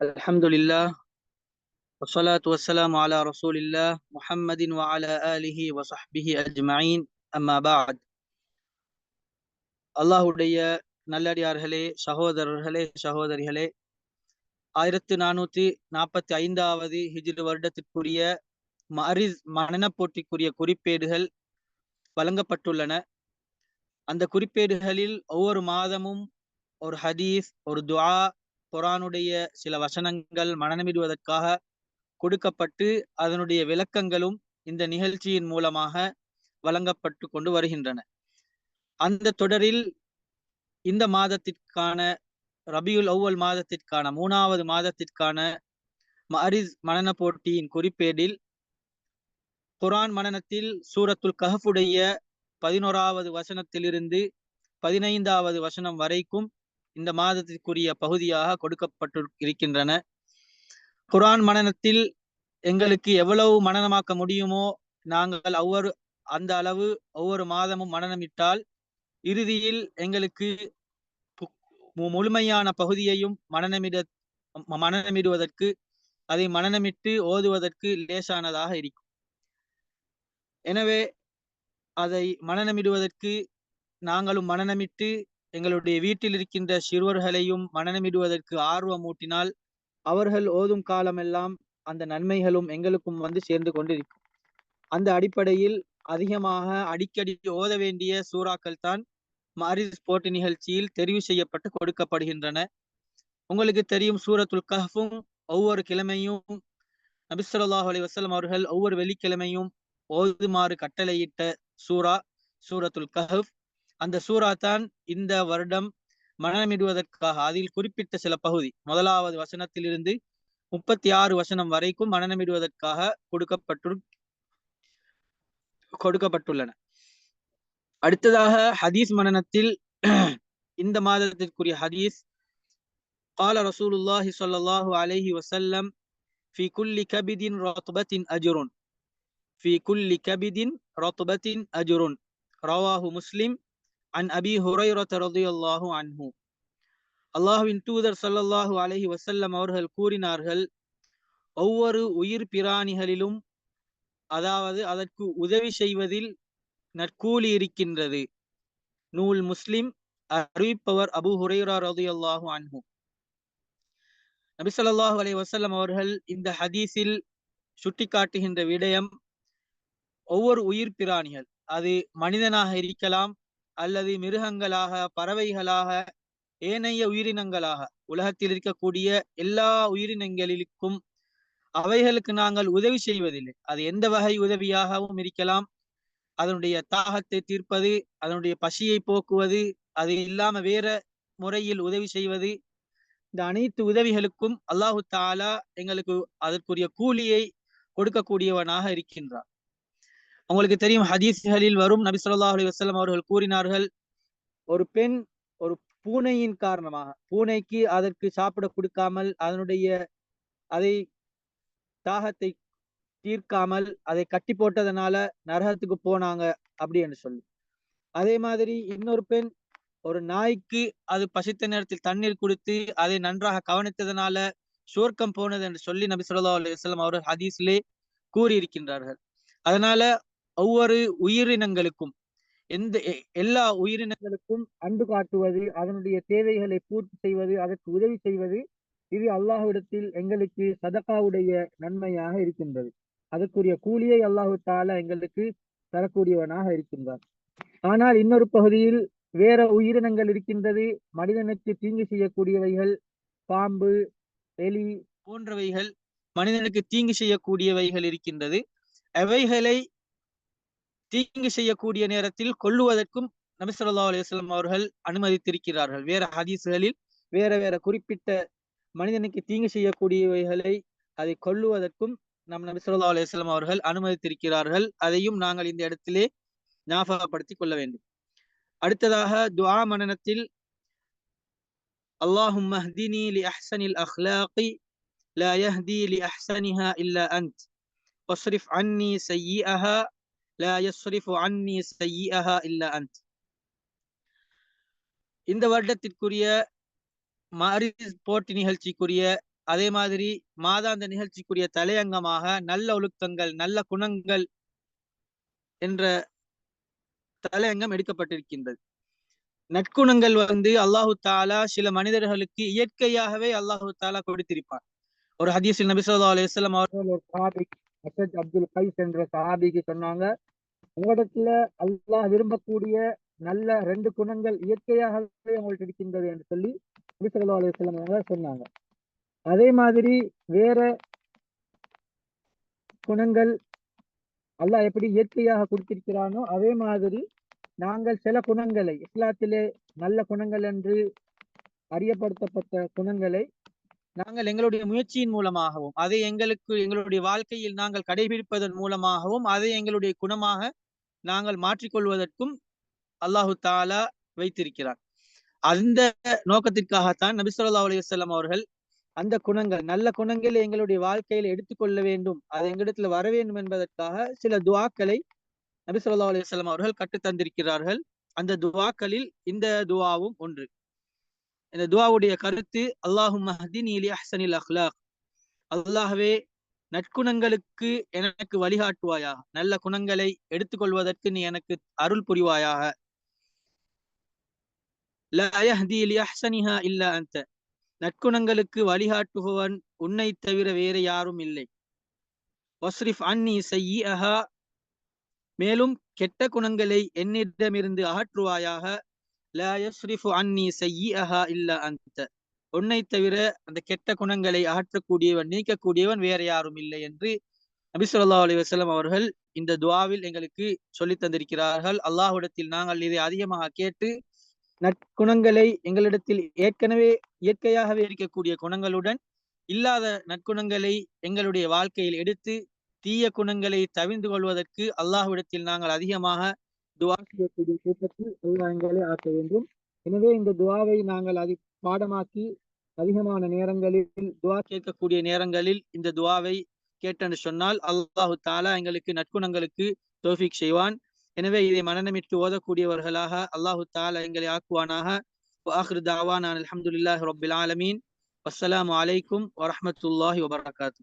الحمد لله والصلاة والسلام على رسول الله محمد وعلى آله وصحبه أجمعين أما بعد அல்லாஹுடைய நல்லடியார்களே சகோதரர்களே சகோதரிகளே ஆயிரத்து நானூத்தி நாற்பத்தி ஐந்தாவது ஹிஜ்ரு வருடத்திற்குரிய மரிஸ் மனன போட்டிக்குரிய குறிப்பேடுகள் வழங்கப்பட்டுள்ளன அந்த குறிப்பேடுகளில் ஒவ்வொரு மாதமும் ஒரு ஹதீஸ் ஒரு துஆ குரானுடைய சில வசனங்கள் மனநமிடுவதற்காக கொடுக்கப்பட்டு அதனுடைய விளக்கங்களும் இந்த நிகழ்ச்சியின் மூலமாக வழங்கப்பட்டு கொண்டு வருகின்றன. அந்த தொடரில் இந்த மாதத்திற்கான ரபியுல் அவ்வல் மாதத்திற்கான மூணாவது மாதத்திற்கான மரிஸ் மனன போட்டியின் குறிப்பேடில் குரான் மனநத்தில் சூரத்துல் கஹஃபுடைய பதினோராவது வசனத்திலிருந்து பதினைந்தாவது வசனம் வரைக்கும் இந்த மாதத்திற்குரிய பகுதியாக கொடுக்கப்பட்டு இருக்கின்றன. குரான் மனநத்தில் எங்களுக்கு எவ்வளவு மனநமாக்க முடியுமோ நாங்கள் ஒவ்வொரு அந்த அளவு ஒவ்வொரு மாதமும் மனநமிட்டால் இறுதியில் எங்களுக்கு முழுமையான பகுதியையும் மனநமிட மனநமிடுவதற்கு அதை மனநமிட்டு ஓதுவதற்கு லேசானதாக இருக்கும். எனவே அதை மனநமிடுவதற்கு நாங்களும் மனநமிட்டு எங்களுடைய வீட்டில் இருக்கின்ற சிறுவர்களையும் மனநமிடுவதற்கு ஆர்வம் ஊட்டினால் அவர்கள் ஓதும் காலமெல்லாம் அந்த நன்மைகளும் எங்களுக்கும் வந்து சேர்ந்து கொண்டிருக்கும். அந்த அடிப்படையில் அதிகமாக அடிக்கடி ஓத வேண்டிய சூறாக்கள் தான் மாரிஸ் போட்டி நிகழ்ச்சியில் தெரிவு செய்யப்பட்டு கொடுக்கப்படுகின்றன. உங்களுக்கு தெரியும் சூரத்துல் கஹ்ஃபும் ஒவ்வொரு கிழமையும் நபிசல்லாஹ் அலி வசலம் அவர்கள் ஒவ்வொரு வெள்ளிக்கிழமையும் ஓதுமாறு கட்டளையிட்ட சூரா சூரத்துல் கஹப் அந்த சூரா தான் இந்த வருடம் மனநமிடுவதற்காக அதில் குறிப்பிட்ட சில பகுதி முதலாவது வசனத்திலிருந்து முப்பத்தி ஆறு வசனம் வரைக்கும் மனநமிடுவதற்காக கொடுக்கப்பட்டு கொடுக்கப்பட்டுள்ளன அடுத்ததாக ஹதீஸ் மனனத்தில் இந்த மாதத்திற்குரிய ஹதீஸ் قال رسول الله صلى الله عليه وسلم في كل كبد رطبة أجر في كل كبد رطبة أجر رواه مسلم அன் அபி ஹுரைரத்தரதுல்லாஹு அன்ஹு அல்லாஹுவின் தூதர் சல்லல்லாஹு அலஹி வசல்லம் அவர்கள் கூறினார்கள் ஒவ்வொரு உயிர் பிராணிகளிலும் அதாவது அதற்கு உதவி செய்வதில் நற்கூலி இருக்கின்றது. நூல் முஸ்லிம் அறிவிப்பவர் அபு ஹுரைரா ரதுல்லாஹு அன்ஹு. நபிசல்லாஹு அலை வசல்லம் அவர்கள் இந்த ஹதீஸில் சுட்டிக்காட்டுகின்ற விடயம் ஒவ்வொரு உயிர் பிராணிகள் அது மனிதனாக இருக்கலாம் அல்லது மிருகங்களாக பறவைகளாக ஏனைய உயிரினங்களாக. உலகத்தில் இருக்கக்கூடிய எல்லா உயிரினங்களிலும் அவைகளுக்கு நாங்கள் உதவி செய்வதில்லை. அது எந்த வகை உதவியாகவும் இருக்கலாம். அதனுடைய தாகத்தை தீர்ப்பது அதனுடைய பசியை போக்குவது அது இல்லாம வேற முறையில் உதவி செய்வது. இந்த அனைத்து உதவிகளுக்கும் அல்லாஹு தாலா எங்களுக்கு அதற்குரிய கூலியை கொடுக்கக்கூடியவனாக இருக்கின்றார் உங்களுக்கு தெரியும் ஹதீஸ்களில் வரும். நபி சொல்லா அலி வசலம் அவர்கள் கூறினார்கள் ஒரு பெண் ஒரு பூனையின் காரணமாக பூனைக்கு அதற்கு சாப்பிட கொடுக்காமல் அதனுடைய அதை தாகத்தை தீர்க்காமல் அதை கட்டி போட்டதுனால நரகத்துக்கு போனாங்க அப்படி என்று சொல்லி. அதே மாதிரி இன்னொரு பெண் ஒரு நாய்க்கு அது பசித்த நேரத்தில் தண்ணீர் கொடுத்து அதை நன்றாக கவனித்ததுனால சுவர்க்கம் போனது என்று சொல்லி நபி சொல்லா அலுவலம் அவர்கள் ஹதீஸ்லே கூறியிருக்கின்றார்கள். அதனால ஒவ்வொரு உயிரினங்களுக்கும் எந்த எல்லா உயிரினங்களுக்கும் அன்பு காட்டுவது அதனுடைய தேவைகளை பூர்த்தி செய்வது அதற்கு உதவி செய்வது இது அல்லாஹுவிடத்தில் எங்களுக்கு சதக்காவுடைய நன்மையாக இருக்கின்றது. அதற்குரிய கூலியை அல்லாஹு தால எங்களுக்கு தரக்கூடியவனாக இருக்கின்றான். ஆனால் இன்னொரு பகுதியில் வேற உயிரினங்கள் இருக்கின்றது மனிதனுக்கு தீங்கு செய்யக்கூடியவைகள் பாம்பு எலி போன்றவைகள் மனிதனுக்கு தீங்கு செய்யக்கூடியவைகள் இருக்கின்றது. அவைகளை தீங்கு செய்யக்கூடிய நேரத்தில் கொல்லுவதற்கும் நபி சொல்லா அலுவலம் அவர்கள் அனுமதித்திருக்கிறார்கள் வேற ஹதீஸ்களில் வேற வேற குறிப்பிட்ட மனிதனுக்கு தீங்கு செய்யக்கூடியவைகளை அதை கொல்லுவதற்கும் நம் நபி சொல்லா அலுவலம் அவர்கள் அனுமதித்திருக்கிறார்கள் அதையும் நாங்கள் இந்த இடத்திலே ஞாபகப்படுத்திக் கொள்ள வேண்டும் அடுத்ததாக துஆ மனனத்தில் اللهم اهدني لأحسن الأخلاق لا يهدي لأحسنها إلا أنت واصرف عني سيئها இந்த வருடத்திற்குரிய மாரிஸ் போட்டி நிகழ்ச்சிக்குரிய அதே மாதிரி மாதாந்த நிகழ்ச்சிக்குரிய தலையங்கமாக நல்ல ஒழுக்கங்கள் நல்ல குணங்கள் என்ற தலையங்கம் எடுக்கப்பட்டிருக்கின்றது. நற்குணங்கள் வந்து அல்லாஹு தாலா சில மனிதர்களுக்கு இயற்கையாகவே அல்லாஹு தாலா கொடுத்திருப்பார் ஒரு ஹதீஸ் நபி சொல்லா அலுவலாம் அவர்கள் ஒரு ஹசத் அப்துல் கைஸ் என்ற சஹாபிக்கு சொன்னாங்க. உங்களிடத்துல அல்லாஹ் விரும்பக்கூடிய நல்ல ரெண்டு குணங்கள் இயற்கையாகவே உங்கள்கிட்ட இருக்கின்றது என்று சொல்லி நபிசல்லா சொல்லா அவங்க சொன்னாங்க. அதே மாதிரி வேற குணங்கள் அல்லாஹ் எப்படி இயற்கையாக கொடுத்திருக்கிறானோ அதே மாதிரி நாங்கள் சில குணங்களை இஸ்லாத்திலே நல்ல குணங்கள் என்று அறியப்படுத்தப்பட்ட குணங்களை நாங்கள் எங்களுடைய முயற்சியின் மூலமாகவும் அதை எங்களுக்கு எங்களுடைய வாழ்க்கையில் நாங்கள் கடைபிடிப்பதன் மூலமாகவும் அதை எங்களுடைய குணமாக நாங்கள் மாற்றிக்கொள்வதற்கும் அல்லாஹு தாலா வைத்திருக்கிறார். அந்த நோக்கத்திற்காகத்தான் நபிசுல்லா அலையம் அவர்கள் அந்த குணங்கள் நல்ல குணங்களை எங்களுடைய வாழ்க்கையில எடுத்துக்கொள்ள வேண்டும் அது எங்களிடத்துல வர வேண்டும் என்பதற்காக சில துவாக்களை நபிசுல்லா சொல்லா அவர்கள் கற்றுத்தந்திருக்கிறார்கள் அந்த துவாக்களில் இந்த துவாவும் ஒன்று. இந்த துவாவுடைய கருத்து அல்லாஹு மஹதின் இலி அஹ்சனில் அஹ்லாக். அல்லாஹவே நற்குணங்களுக்கு எனக்கு வழிகாட்டுவாயா? நல்ல குணங்களை எடுத்துக்கொள்வதற்கு நீ எனக்கு அருள் புரிவாயாக? இல்ல அந்த நற்குணங்களுக்கு வழிகாட்டுபவன் உன்னை தவிர வேற யாரும் இல்லை. வஸ்ரிஃப் அன்னி செய்யஹா மேலும் கெட்ட குணங்களை என்னிடமிருந்து அகற்றுவாயாக? அன்னி செய்யஹா இல்லா அந்த உன்னை தவிர அந்த கெட்ட குணங்களை அகற்றக்கூடியவன் நீக்கக்கூடியவன் வேற யாரும் இல்லை என்று நபி சொல்லா அலி வசலம் அவர்கள் இந்த துவாவில் எங்களுக்கு சொல்லி தந்திருக்கிறார்கள். அல்லாஹுடத்தில் நாங்கள் இதை அதிகமாக கேட்டு நற்குணங்களை எங்களிடத்தில் ஏற்கனவே இயற்கையாகவே இருக்கக்கூடிய குணங்களுடன் இல்லாத நற்குணங்களை எங்களுடைய வாழ்க்கையில் எடுத்து தீய குணங்களை தவிர்ந்து கொள்வதற்கு அல்லாஹ்விடத்தில் நாங்கள் அதிகமாக துவா செய்யக்கூடிய கூட்டத்தில் அல்லா ஆக்க வேண்டும். எனவே இந்த துவாவை நாங்கள் அதி பாடமாக்கி அதிகமான நேரங்களில் துவா கேட்கக்கூடிய நேரங்களில் இந்த துவாவை கேட்டென்று சொன்னால் அல்லாஹு தாலா எங்களுக்கு நற்குணங்களுக்கு தோஃபிக் செய்வான். எனவே இதை மனநமிட்டு ஓதக்கூடியவர்களாக அல்லாஹு தாலா எங்களை ஆக்குவானாக. ஆஹ்ரு தாவான் அலமதுல்லாஹ் ரொபில் ஆலமீன். வசலாம் அலைக்கும் வரமத்துல்லாஹி வபர்காத்து